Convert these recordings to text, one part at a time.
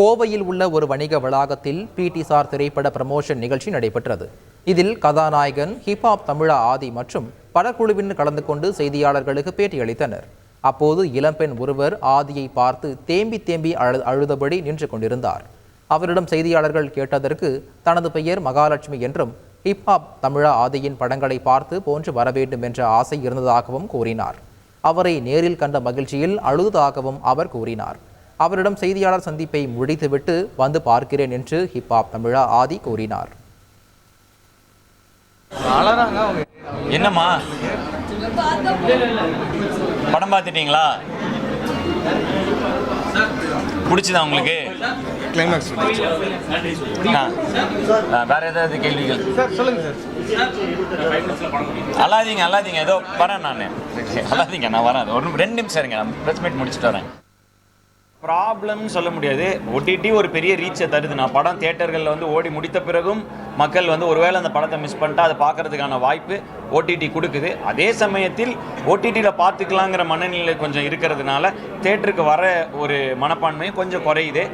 கோவையில் உள்ள ஒரு வணிக வளாகத்தில் பிடி சார் திரைப்பட பிரமோஷன் நிகழ்ச்சி நடைபெற்றது. இதில் கதாநாயகன் ஹிப்ஹாப் தமிழா ஆதி மற்றும் படக்குழுவினர் கலந்து கொண்டு செய்தியாளர்களுக்கு பேட்டியளித்தனர் அப்போது இளம்பெண் ஒருவர் ஆதியை பார்த்து தேம்பி தேம்பி அழு அழுதபடி நின்று கொண்டிருந்தார். அவரிடம் செய்தியாளர்கள் கேட்டதற்கு தனது பெயர் மகாலட்சுமி என்றும் ஹிப்ஹாப் தமிழா ஆதியின் படங்களை பார்த்து போன்று வர வேண்டும் என்ற ஆசை இருந்ததாகவும் கூறினார். அவரை நேரில் கண்ட மகிழ்ச்சியில் அழுததாகவும் அவர் கூறினார். அவரிடம் செய்தியாளர் சந்திப்பை முடித்துவிட்டு வந்து பார்க்கிறேன் என்று ஹிப்ஹாப் தமிழா ஆதி கூறினார். என்னம்மா? படம் பார்த்துட்டீங்களா? பிடிச்சதா உங்களுக்கு? கிளைமேக்ஸ் வேற ஏதாவது கேள்விகள்? சார் சொல்லுங்க சார் அல்லாதீங்க அல்லாதீங்க ஏதோ வரேன் நான். அல்லாதீங்க நான் வரேன். ஒரு ரெண்டு நிமிஷம் இருங்க. நான் ப்ரெஸ் மீட் முடிச்சுட்டு வரேன். ப்ராப்ளம்னு சொல்ல முடியாது. ஓடிடி ஒரு பெரிய ரீச்சை தருது. நான் படம் தியேட்டர்களில் வந்து ஓடி முடித்த பிறகும் மக்கள் வந்து ஒருவேளை அந்த படத்தை மிஸ் பண்ணிட்டா அதை பார்க்கறதுக்கான வாய்ப்பு ஓடிடி கொடுக்குது. அதே சமயத்தில் ஓடிடியில் பார்த்துக்கலாங்கிற மனநிலை கொஞ்சம் இருக்கிறதுனால தேட்டருக்கு வர ஒரு மனப்பான்மையும் கொஞ்சம் குறையுது.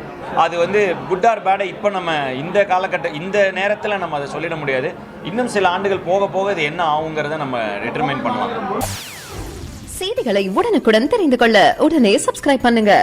அது வந்து குட் ஆர் பேடை இப்போ நம்ம இந்த காலகட்ட இந்த நேரத்தில் நம்ம அதை சொல்லிட முடியாது. இன்னும் சில ஆண்டுகள் போக போக இது என்ன ஆகுங்கிறத நம்ம டிட்டர்மைன் பண்ணலாம். செய்திகளை உடனுக்குடன் தெரிந்து கொள்ள உடனே சப்ஸ்கிரைப் பண்ணுங்க.